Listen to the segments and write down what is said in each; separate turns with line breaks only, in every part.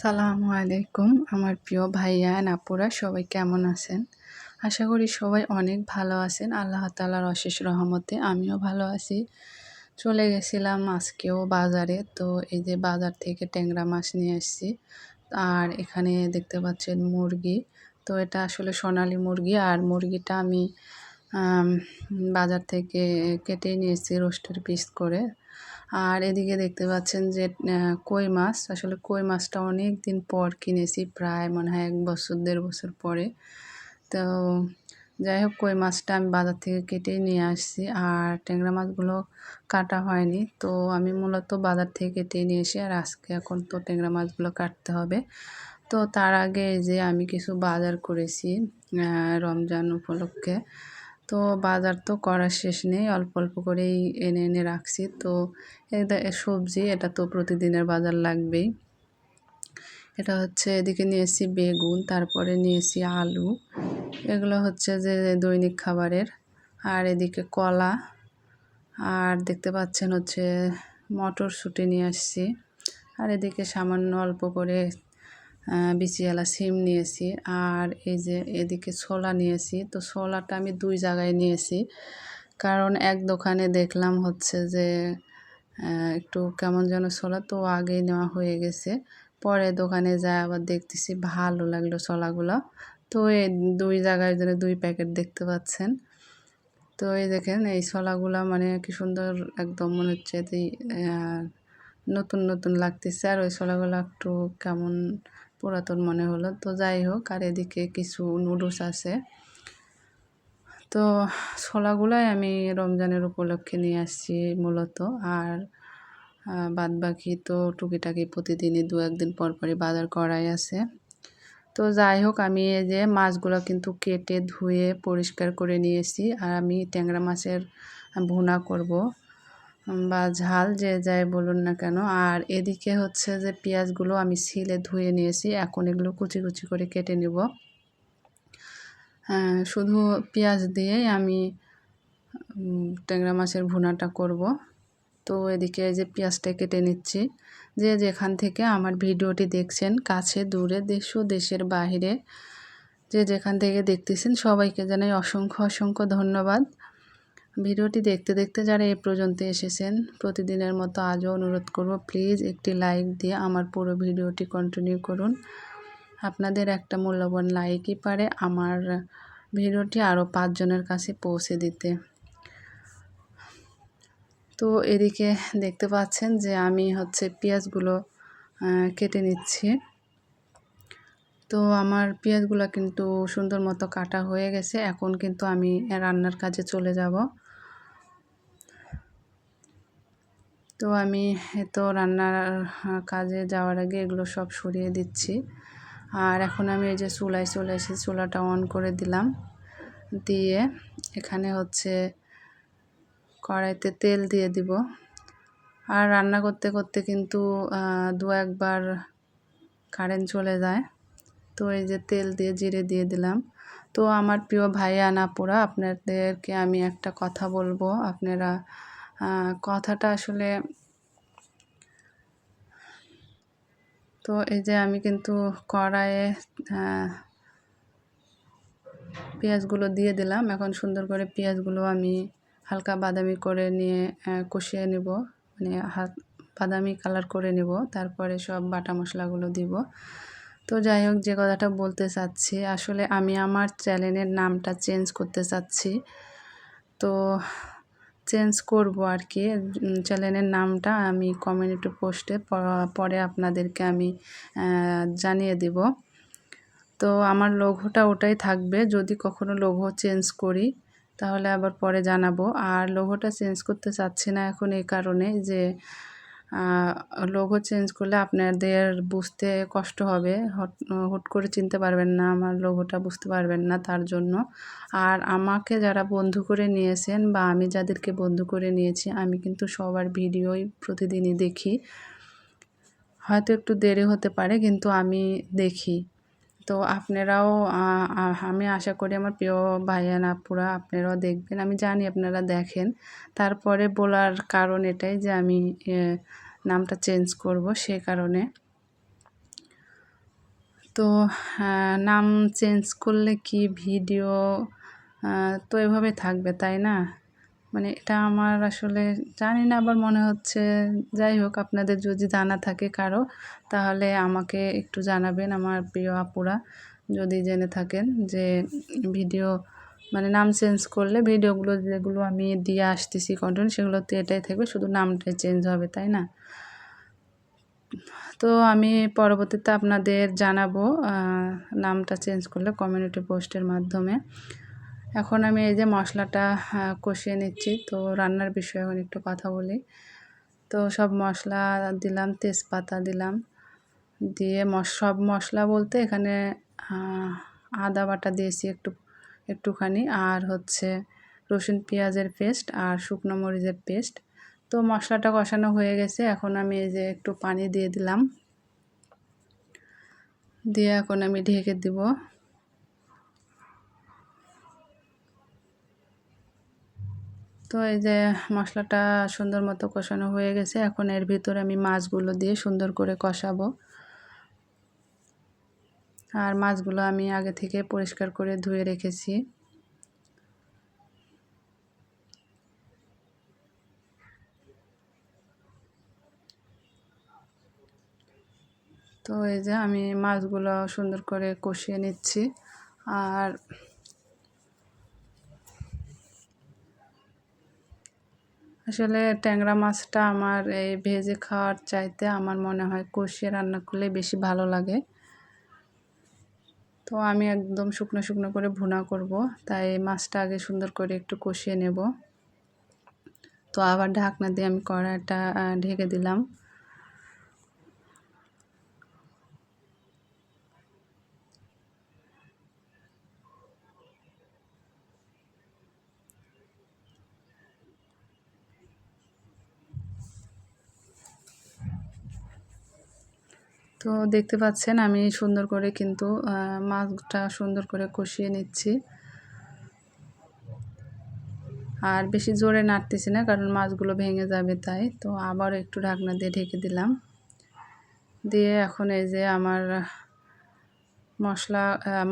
সালামু আলাইকুম, আমার প্রিয় ভাইয়া নাপুরা সবাই কেমন আছেন? আশা করি সবাই অনেক ভালো আছেন। আল্লাহ তালার অশেষ রহমতে আমিও ভালো আছি। চলে গেছিলাম আজকেও বাজারে, তো এই যে বাজার থেকে ট্যাংরা মাছ নিয়ে এসেছি আর এখানে দেখতে পাচ্ছেন মুরগি, তো এটা আসলে সোনালি মুরগি। আর মুরগিটা আমি বাজার থেকে কেটে নিয়েছি রোস্টের পিস করে। আর এদিকে দেখতে পাচ্ছেন যে কই মাছ। আসলে কই মাছটা অনেক দিন পর কিনেছি, প্রায় মনে হয় এক বছর, দেড় বছর পরে। তো যাই হোক, কই মাছটা আমি বাজার থেকে কেটে নিয়ে আসছি। আর ট্যাংরা মাছগুলো কাটা হয়নি, তো আমি মূলত বাজার থেকে কেটে নিয়ে এসে, আর আজকে এখন তো ট্যাংরা মাছগুলো কাটতে হবে। তো তার আগে যে আমি কিছু বাজার করেছি রমজান উপলক্ষে। তো বাজার তো করার শেষ নেই, অল্প অল্প করেই এনে এনে রাখছি। তো এটা সবজি, এটা তো প্রতিদিনের বাজার লাগবেই। এটা হচ্ছে এদিকে নিয়েছি বেগুন, তারপরে নিয়েছি আলু। এগুলো হচ্ছে যে দৈনিক খাবারের। আর এদিকে কলা। আর দেখতে পাচ্ছেন হচ্ছে মটরশুঁটি নিয়ে আসছি। আর এদিকে সামান্য অল্প করে বিচিয়ালা, সিম নিয়েছি আর এই যে এদিকে ছোলা নিয়েছি। তো ছোলাটা আমি দুই জায়গায় নিয়েছি। কারণ এক দোকানে দেখলাম হচ্ছে যে একটু কেমন যেন ছোলা, তো আগেই নেওয়া হয়ে গেছে। পরে দোকানে যায় আবার দেখতেছি ভালো লাগল ছোলাগুলো। তো এই দুই জায়গায় যেন দুই প্যাকেট দেখতে পাচ্ছেন। তো এই দেখেন, এই ছোলাগুলো মানে কি সুন্দর একদম মনে হচ্ছে নতুন নতুন লাগতেছে। আর ওই ছোলাগুলো একটু কেমন পুরাতন মনে হলো। তো যাই হোক, আর এদিকে কিছু নুডলস আছে। তো ছোলাগুলাই আমি রমজানের উপলক্ষে নিয়ে আসছি মূলত। আর বাদ বাকি তো টুকিটাকি প্রতিদিনই দু একদিন পর পরই বাজার করাই আছে। তো যাই হোক, আমি এই যে মাছগুলো কিন্তু কেটে ধুয়ে পরিষ্কার করে নিয়েছি। আর আমি ট্যাংরা মাছের ভুনা করব। বা ঝাল যে যাই বলুন না কেন। আর এদিকে হচ্ছে যে পেঁয়াজগুলো আমি ছিলে ধুয়ে নিয়েছি, এখন এগুলো কুচি কুচি করে কেটে নেব। শুধু পেঁয়াজ দিয়েই আমি ট্যাংরা মাছের ভুনাটা করব। তো এদিকে যে পেঁয়াজটা কেটে নিচ্ছি। যে যেখান থেকে আমার ভিডিওটি দেখছেন, কাছে, দূরে, দেশ ও দেশের বাহিরে, যে যেখান থেকে দেখতেছেন, সবাইকে জানাই অসংখ্য অসংখ্য ধন্যবাদ। ভিডিওটি দেখতে দেখতে যারা এ পর্যন্ত এসেছেন, প্রতিদিনের মতো আজও অনুরোধ করব, প্লিজ একটি লাইক দিয়ে আমার পুরো ভিডিওটি কন্টিনিউ করুন। আপনাদের একটা মূল্যবান লাইকই পারে আমার ভিডিওটি আরও পাঁচজনের কাছে পৌঁছে দিতে। তো এদিকে দেখতে পাচ্ছেন যে আমি হচ্ছে পেঁয়াজগুলো কেটে নিচ্ছি। তো আমার পেঁয়াজগুলো কিন্তু সুন্দর মতো কাটা হয়ে গেছে, এখন কিন্তু আমি রান্নার কাজে চলে যাব। তো আমি তো রান্নার কাজে যাওয়ার আগে এগুলো সব সরিয়ে দিচ্ছি। আর এখন আমি এই যে চুলায় চলে এসে চুলাটা অন করে দিলাম। দিয়ে এখানে হচ্ছে কড়াইতে তেল দিয়ে দিব। আর রান্না করতে করতে কিন্তু দু একবার কারেন্ট চলে যায়। তো এই যে তেল দিয়ে জিরে দিয়ে দিলাম। তো আমার প্রিয় ভাই আনাপুরা আপনাদেরকে আমি একটা কথা বলব। আপনারা কথাটা আসলে তো এই যে আমি কিন্তু কড়াইয়ে পেঁয়াজগুলো দিয়ে দিলাম। এখন সুন্দর করে পেঁয়াজগুলো আমি হালকা বাদামি করে নিয়ে কষিয়ে নেব। মানে হাত, বাদামি কালার করে নেব। তারপরে সব বাটা মশলাগুলো দিব। তো যাই হোক, যে কথাটা বলতে চাচ্ছি, আসলে আমি আমার চ্যানেলের নামটা চেঞ্জ করতে চাচ্ছি। তো চেঞ্জ করব আর কি চ্যানেলের নামটা আমি কমিউনিটি পোস্টে পরে আপনাদেরকে আমি জানিয়ে দেব। তো আমার লঘুটা ওটাই থাকবে। যদি কখনো লঘু চেঞ্জ করি, তাহলে আবার পরে জানাব। আর লোগোটা চেঞ্জ করতে চাচ্ছি না এখন এই কারণে যে লোগো চেঞ্জ করলে আপনাদের বুঝতে কষ্ট হবে। হট করে চিনতে পারবেন না, আমার লোগোটা বুঝতে পারবেন না তার জন্য। আর আমাকে যারা বন্ধু করে নিয়েছেন বা আমি যাদেরকে বন্ধু করে নিয়েছি, আমি কিন্তু সবার ভিডিওই প্রতিদিনই দেখি। হয়তো একটু দেরি হতে পারে, কিন্তু আমি দেখি। তো আপনারাও আমি আশা করি আমার প্রিয় ভাইয়ান আপুরা আপনারাও দেখবেন। আমি জানি আপনারা দেখেন। তারপরে বলার কারণ এটাই যে আমি নামটা চেঞ্জ করব সে কারণে। তো নাম চেঞ্জ করলে কি ভিডিও তো এভাবে থাকবে, তাই না? মানে এটা আমার আসলে জানি না, আবার মনে হচ্ছে যাই হোক আপনাদের যদি জানা থাকে কারও, তাহলে আমাকে একটু জানাবেন আমার প্রিয় আপুরা। যদি জেনে থাকেন যে ভিডিও মানে নাম চেঞ্জ করলে ভিডিওগুলো যেগুলো আমি দিয়ে আসতেছি কন্টেন্ট সেগুলোতে এটাই থাকবে, শুধু নামটাই চেঞ্জ হবে, তাই না? তো আমি পরবর্তীতে আপনাদের জানাব নামটা চেঞ্জ করলে কমিউনিটি পোস্টের মাধ্যমে। এখন আমি এই যে মশলাটা কষিয়ে নিচ্ছি। তো রান্নার বিষয়ে এখন একটু কথা বলি। তো সব মশলা দিলাম, তেজপাতা দিলাম। দিয়ে সব মশলা বলতে এখানে আদা বাটা দিয়েছি একটু, একটুখানি। আর হচ্ছে রসুন পেঁয়াজের পেস্ট আর শুকনো মরিচের পেস্ট। তো মশলাটা কষানো হয়ে গেছে। এখন আমি এই যে একটু পানি দিয়ে দিলাম। দিয়ে এখন আমি ঢেকে দিব। তো এই যে মশলাটা সুন্দর মতো কষানো হয়ে গেছে, এখন এর ভিতরে আমি মাছগুলো দিয়ে সুন্দর করে কষাবো। আর মাছগুলো আমি আগে থেকে পরিষ্কার করে ধুয়ে রেখেছি। তো এই যে আমি মাছগুলো সুন্দর করে কষিয়ে নিচ্ছি। আর আসলে ট্যাংরা মাছটা আমার এই ভেজে খাওয়ার চাইতে আমার মনে হয় কষিয়ে রান্না করলে বেশি ভালো লাগে। তো আমি একদম শুকনো শুকনো করে ভুনা করব, তাই মাছটা আগে সুন্দর করে একটু কষিয়ে নেব। তো আবার ঢাকনা দিয়ে আমি কড়াইটা ঢেকে দিলাম। তো দেখতে পাচ্ছেন আমি সুন্দর করে কিন্তু মাছটা সুন্দর করে কষিয়ে নিচ্ছি। আর বেশি জোরে নাড়তেছি না, কারণ মাছগুলো ভেঙে যাবে তাই। তো আবার একটু ঢাকনা দিয়ে ঢেকে দিলাম। দিয়ে এখন এই যে আমার মশলা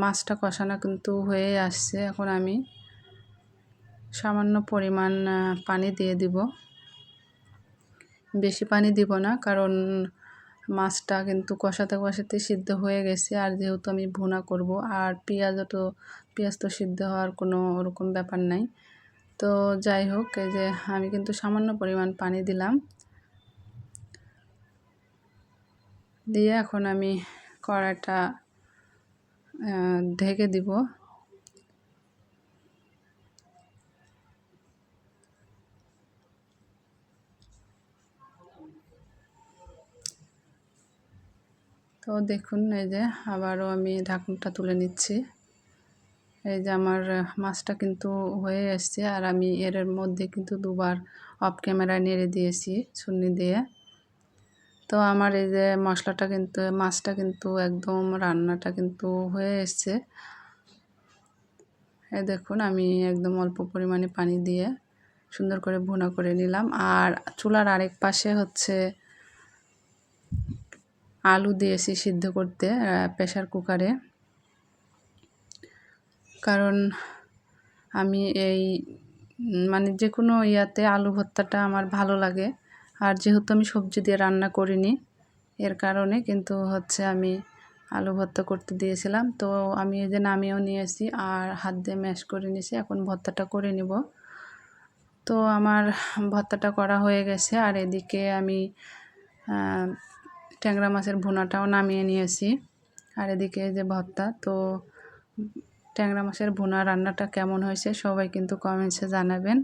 মাছটা কষানো কিন্তু হয়ে আসছে। এখন আমি সামান্য পরিমাণ পানি দিয়ে দিব। বেশি পানি দিব না, কারণ মাছটা কিন্তু কষাতে কষাতে সিদ্ধ হয়ে গেছে। আর যেহেতু আমি ভুনা করব, আর পেঁয়াজও তো, পেঁয়াজ তো সিদ্ধ হওয়ার কোনো ওরকম ব্যাপার নাই। তো যাই হোক, এই যে আমি কিন্তু সামান্য পরিমাণ পানি দিলাম। দিয়ে এখন আমি কড়াইটা ঢেকে দিব। তো দেখুন, এই যে আবারও আমি ঢাকনটা তুলে নিচ্ছি। এই যে আমার মাছটা কিন্তু হয়ে এসছে আর আমি এর মধ্যে কিন্তু দুবার অফ ক্যামেরায় নেড়ে দিয়েছি ছুন্নি দিয়ে। তো আমার এই যে মশলাটা কিন্তু, মাছটা কিন্তু একদম রান্নাটা কিন্তু হয়ে এসছে। এই দেখুন, আমি একদম অল্প পরিমাণে পানি দিয়ে সুন্দর করে ভুনা করে নিলাম। আর চুলার আরেক পাশে হচ্ছে আলু দিয়েছি সিদ্ধ করতে প্রেশার কুকারে। কারণ আমি এই মানে যে কোনো ইয়াতে আলু ভর্তাটা আমার ভালো লাগে। আর যেহেতু আমি সবজি দিয়ে রান্না করিনি, এর কারণে কিন্তু হচ্ছে আমি আলু ভর্তা করতে দিয়েছিলাম। তো আমি এই যে নামিয়েও নিয়েছি আর হাত দিয়ে ম্যাশ করে নিয়েছি, এখন ভর্তাটা করে নিব। তো আমার ভর্তাটা করা হয়ে গেছে। আর এদিকে আমি ট্যাংরা মাছের ভুনাটাও নামিয়ে নিয়েছি। আর এদিকে যে ভর্তা, তো ট্যাংরা মাছের ভুনা রান্নাটা কেমন হয়েছে সবাই কিন্তু কমেন্টসে জানাবেন।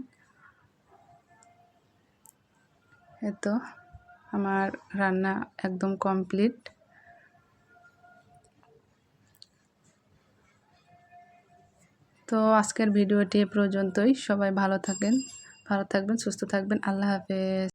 এতো আমার রান্না একদম কমপ্লিট। তো আজকের ভিডিওটি এ পর্যন্তই। সবাই ভালো থাকেন, ভালো থাকবেন, সুস্থ থাকবেন। আল্লাহ হাফেজ।